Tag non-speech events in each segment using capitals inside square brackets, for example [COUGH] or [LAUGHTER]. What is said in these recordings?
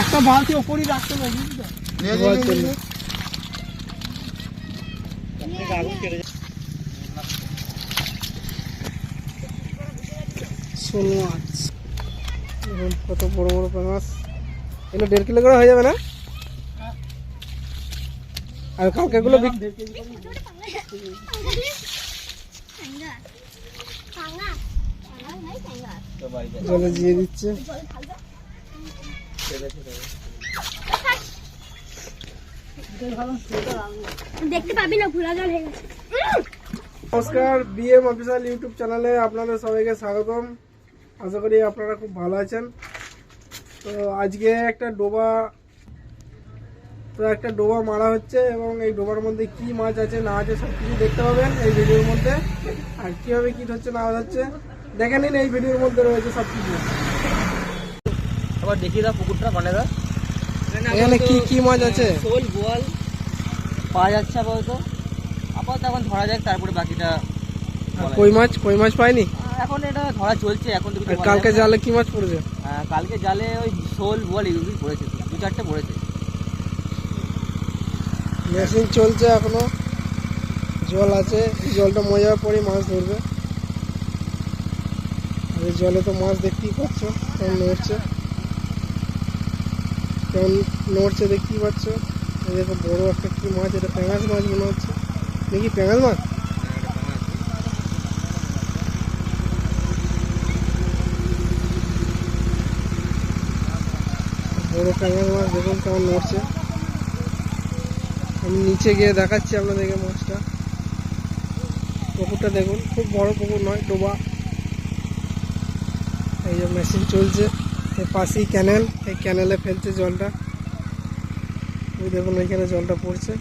একটা বালতি ওপরই রাখতে হবে। শোল মাছ কত বড় বড় মাছ এগুলো দেড় কিলো করে হয়ে যাবে না? আর কালকেগুলো বিক- জলে দিয়ে দিচ্ছে। দেখতে পাবি না ঘোরা নমস্কার বিএম অফিসিয়াল ইউটিউব চ্যানেলে আপনাদের সবাইকে স্বাগতম। আশা করি আপনারা খুব ভালো আছেন। তো আজকে একটা ডোবা, তো একটা ডোবা মারা হচ্ছে এবং এই ডোবার মধ্যে কি মাছ আছে, না আছে, সব কিছু দেখতে পাবেন এই ভিডিওর মধ্যে। আর কীভাবে কী হচ্ছে না হচ্ছে দেখে নিন, এই ভিডিওর মধ্যে রয়েছে সব কিছু আবার দেখিয়ে দাও পুকুরটা মানে দা এখানে কি কি মাছ আছে? শোল বোয়াল পাওয়া যাচ্ছে আপাতত। আপাতত এখন ধরা যাক তারপরে বাকিটা কই মাছ? কই মাছ পাইনি? এখন এটা ধরা চলছে এখন কালকে জালে কি মাছ পড়েছে? হ্যাঁ, কালকে জালে ওই শোল বোয়াল এগুলোই পড়েছে দু চারটে পড়েছে। মেশিন চলছে এখনও জল আছে জলটা মরে যাওয়ার পরেই মাছ ধরবে। আর জলে তো মাছ দেখতেই পাচ্ছ নড়ছে। নড়ছে দেখতেই পাচ্ছ। দেখো বড় একটা কি মাছ, এটা প্যাঙাশ মাছ মনে হচ্ছে। নাকি প্যাঙাশ মাছ? বড় প্যাঙাশ মাছ, দেখুন কেমন নড়ছে। আমি নিচে গিয়ে দেখাচ্ছি আপনাদেরকে মাছটা। পুকুরটা দেখুন, খুব বড় পুকুর নয়, ডোবা। এই যে মেশিন চলছে। পাশেই ক্যানেল এই ক্যানেলে ফেলছে জলটা। ওই দেখুন, ওইখানে জলটা পড়ছে।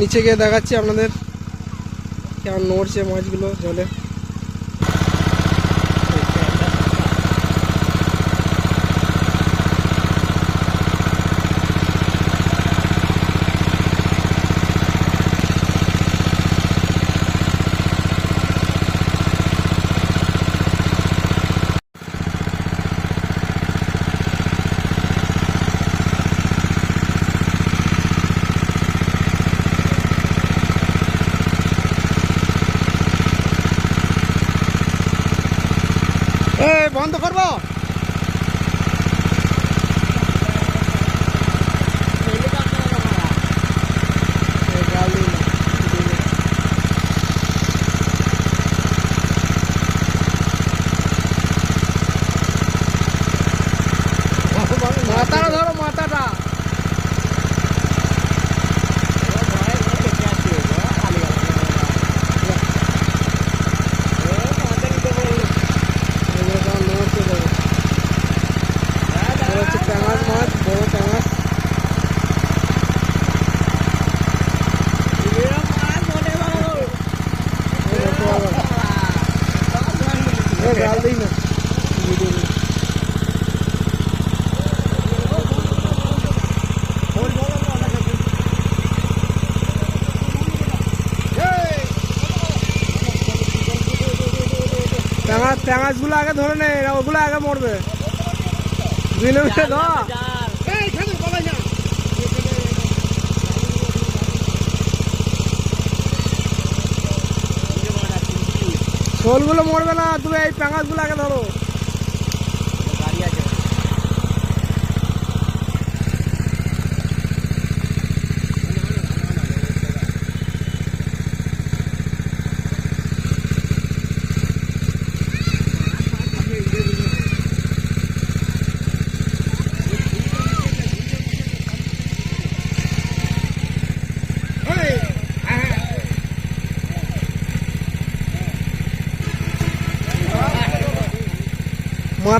নিচে গিয়ে দেখাচ্ছি আপনাদের, কেমন নড়ছে মাছগুলো জলে। এ বন্ধ করব এ, গাল দিই না, দিই না। মাথাটা ধরো মাথাটা এগুলো কেমন নড়ছে দেখো। এটা হচ্ছে ট্যাঙাশ মাছ বড় ট্যাঙাশ এই দেখো আবার। এ, গাল দিই না ভিডিও নিই। ট্যাঙা ট্যাঙাশগুলো আগে ধরে নে ওগুলো আগে মরবে। দুই নম্বরে ধর শোলগুলো মরবে না তুমি এই প্যাঙাশগুলো আগে ধরো গাড়ি আছে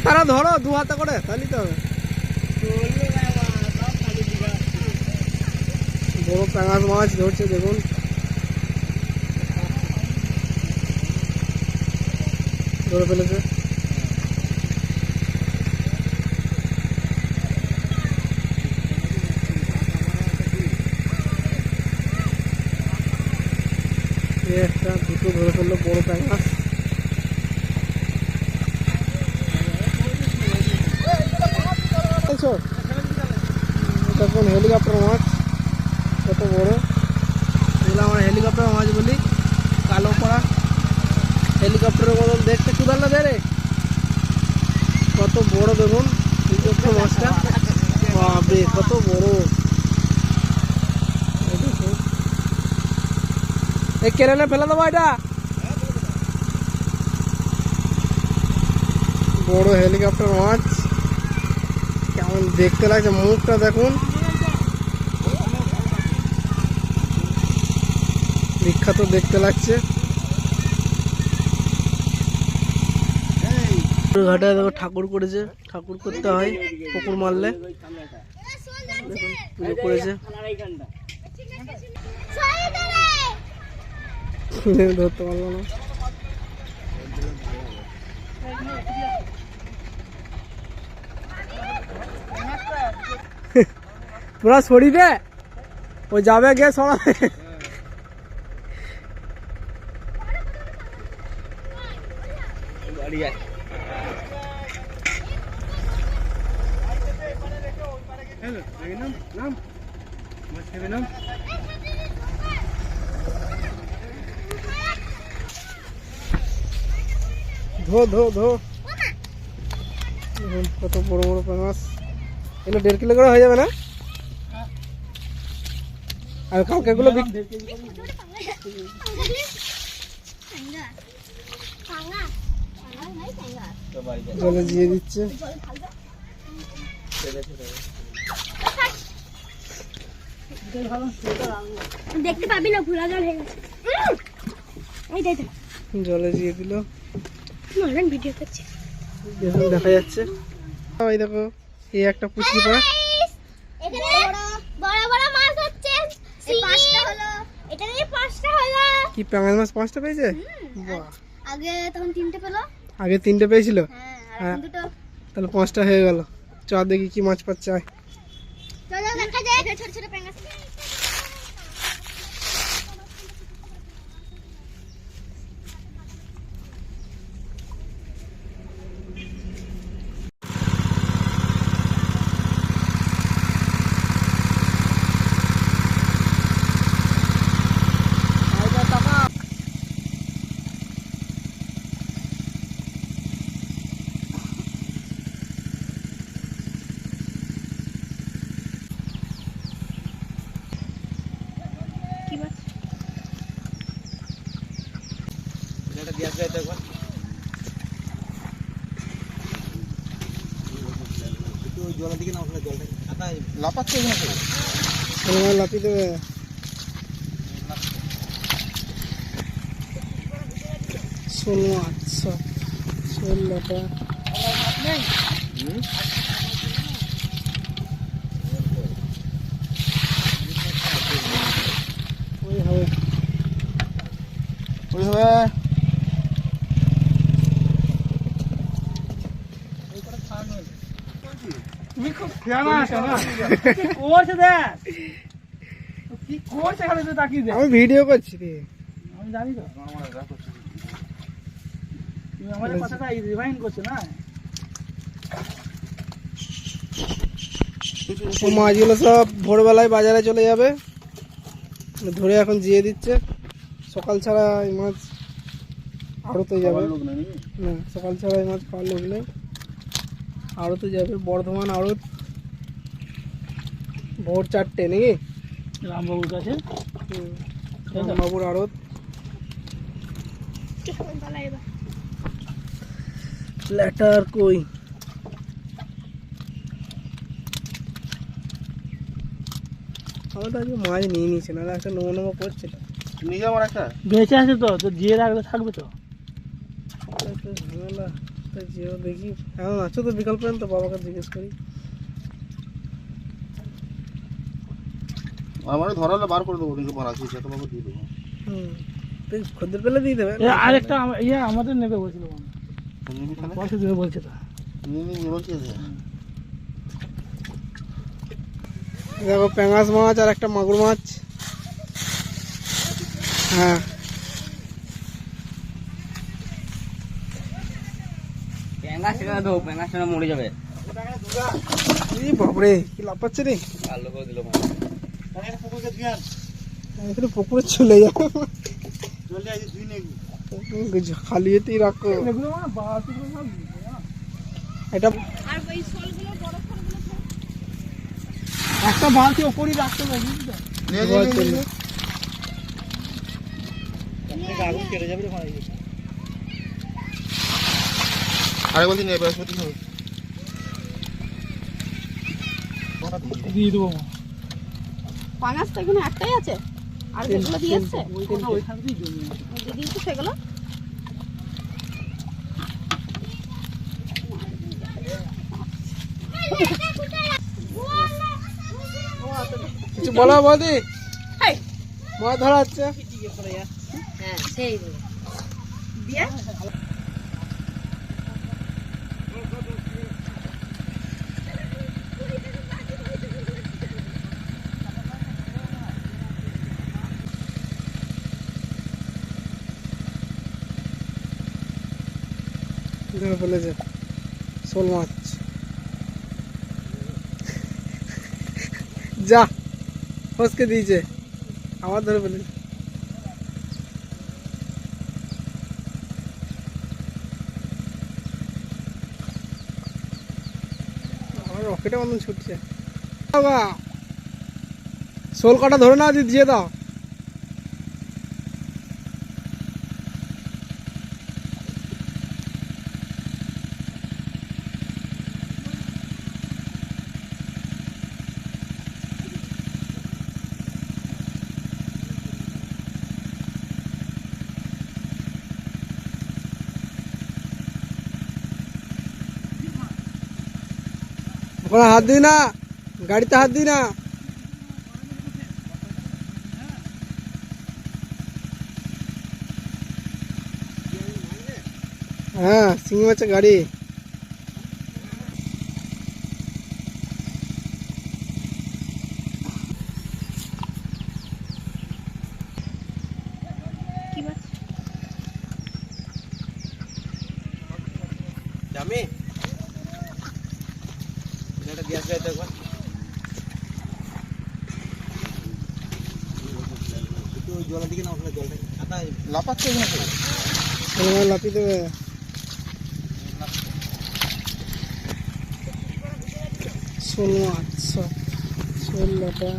মাথাটা ধরো, দু হাতে করে, তাহলে তো হবে। বড় প্যাঙাশ মাছ ধরছে, দেখুন। ধরে ফেলেছে। একটা দুটো ধরে ফেলল বড় প্যাঙাশ চালছো এটা কোন হেলিকপ্টার মাছ কত বড়? এগুলো আমরা হেলিকপ্টার মাছ বলি। কালো পড়া হেলিকপ্টারের মতন দেখতে কুদাল না দেরে কত বড় দেখুন হেলিকপ্টার মাছটা বাপরে কত বড়। এই। এই ফেলে দেবো এটা। বড় হেলিকপ্টার মাছ দেখতে লাগছে, মুখটা দেখুন। বিখ্যাত দেখতে লাগছে। ঘাটায় দেখো, ঠাকুর করেছে। ঠাকুর করতে হয়, পুকুর মারলে। পুজো করেছে। ধরতে পারল না। তোরা সরি দে ও যাবে গিয়ে সরাবে ধো ধো ধো দেখুন কত বড় বড় মাছ এগুলো দেড় কিলো করে হয়ে যাবে না আর কালকে গুলো জলে দিয়ে দিচ্ছে। দেখতে পাবি না ঘোলা জল হয়ে গেছে। জলে দিয়ে দিল। ভিডিও করছে। দেখা যাচ্ছে। ওই দেখো এই একটা পুচকি পড়া এখানে বড় বড় মাছ হচ্ছে পাঁচটা হলো এটা নিয়ে পাঁচটা হলো কি প্যাঙাল মাছ পাঁচটা পেয়েছে? আগে তখন তিনটে পেল। আগে তিনটে পেয়েছিল? হ্যাঁ হ্যাঁ। তাহলে পাঁচটা হয়ে গেল। চ দেখি কি মাছ পাচ্ছে ছোট ছোট পেঙ্গাস কি মাছ শোল মাছ লাফিয়ে দেবে শোল মাছ সব শোল লাটা ওই হবে। ওই হবে। না কি করছে দেখ? কি করছে খালি তুই তাকিয়ে দেখ? আমি ভিডিও করছি রে। আমি জানি তো। তুমি আমাদের কথাটা রিমাইন্ড করছ না? মাছগুলো সব ভোরবেলায় বাজারে চলে যাবে। ধরে এখন জিয়ে দিচ্ছে। সকাল ছাড়া এই মাছ আড়তে যাবে। না সকাল ছাড়া এই মাছ খাওয়ার লোক নেই। আড়তে যাবে বর্ধমান আড়ত। ভোর চারটে নাকি? রামবাবুর কাছে? রামবাবুর বাবুর আড়ত। লেটার কই? আমার তো আজকে মাছ নিয়ে নিয়েছে না একটা নোমো নোমো করছিল নিয়ে যাবার একটা? বেঁচে আছে তো তো জিয়ে রাখলে থাকবে তো। তাই যেও দেখি এখন আছো তো বিকাল পর্যন্ত বাবাকে জিজ্ঞেস করি। আমার ধরালে বার করে দেবো কিন্তু মারা আছে সেটা বাবু দিয়ে দেবো। হুম। তুই খদ্দের পেলে দিয়ে দেবে। এ, আরেকটা আম- ইয়ে আমাদের নেবে বলছিল নিবি তাহলে? পয়সা দেবে বলছে তো। নিয়ে নিয়ে বলছি দেখো প্যাঙাস মাছ আর একটা মাগুর মাছ। হ্যাঁ। প্যাঙ্গা সেখানে দেবো প্যাঙ্গা মরে যাবে। এই বাপরে কি লাভ রে? আলো করে দিল এখানে পুকুরে চলে যাবে খালি এতেই রাখো। এটা আর ওই শোলগুলো বড় শোলগুলো একটা বালতি ওপরই রাখতে হবে। আগুন কেটে যাবে রে ভাই আরেকবার দিন নেবে বৃহস্পতি হবে দিয়ে দেবো পাঙাশ তো এখানে একটাই আছে। আর যেগুলো দিয়েছে ওইখান থেকেই জমি আছে দিয়ে দিয়েছে। সেগুলো। কিছু বলো বৌদি। মাছ ধরা হচ্ছে। হ্যাঁ সেই দিয়ে? ধরে ফেলেছে শোল মাছ। যা, ফসকে দিয়েছে। আমার ধরে ফেলেছে আমার রকেটের মতন ছুটছে। বাবা, শোল কটা ধরে না দিয়ে দাও। ওখানে হাত দিই না গাড়িতে হাত দিই না। হ্যাঁ সিঙ্গি মাছের গাড়ি। কি জামি? গ্যাস একবার একটু জলের দিকে না উঠলে জলটা। মাছ লাফিয়ে দেবে শোল মাছ সব লাটা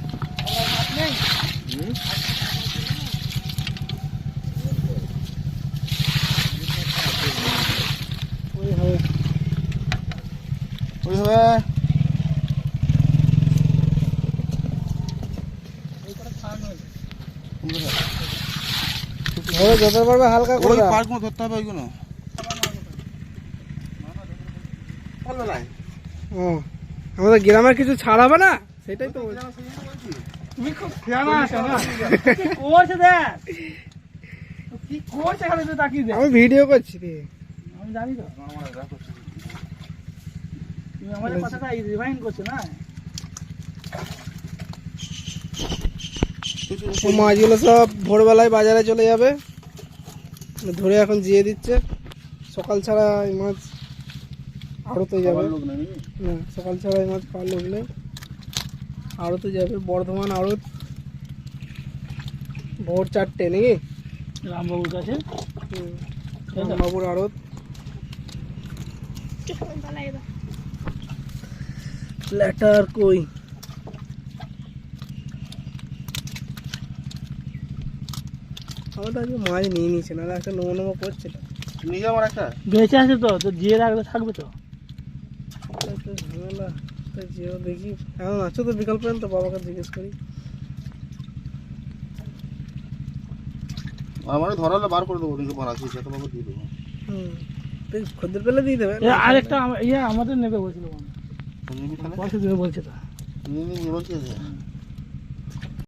ওই হবে ওই হবে ধরো যত পারবে হালকা করে। ওই। পার্কগুলো ধরতে হবে ওইগুলো। ও আমাদের গ্রামের কিছু ছাড় হবে না? সেটাই তো তুমি খুব খেয়ানা আছো না [LAUGHS] করছে দেখ? কি করছে খালি তুই তাকিয়ে দেখ? আমি ভিডিও করছি। রে আমি জানি তো। তুমি আমাদের কথাটা রিমাইন্ড করছ না? মাছগুলো সব ভোরবেলায় বাজারে চলে যাবে। ধরে এখন জিয়ে দিচ্ছে। সকাল ছাড়া এই মাছ আড়তে যাবে। না সকাল ছাড়া এই মাছ খাওয়ার লোক নেই। আড়তে যাবে বর্ধমান আড়ত। ভোর চারটে নাকি? রামবাবুর কাছে। রামবাবুর আড়ত। লেটার কই? আমার তো আজকে মাছ নিয়ে নিয়েছে নাহলে একটা নোমো নোমো করছিল। নিয়ে যাব একটা? বেঁচে আছে তো তো জিয়ে রাখলে থাকবে তো। তো ঝামেলা তাই যেও দেখি। এখন আছো তো বিকাল পর্যন্ত বাবাকে জিজ্ঞেস করি। আমার ধরালে বার করে দেবো ভরা আছে তোমাকে দিয়ে দেবো। হুম তুই খদ্দের পেলে দিয়ে দেবে। আরেকটা ইয়ে আমাদের নেবে বলছিল পয়সা দেবে বলছে তো। নিয়ে বলছি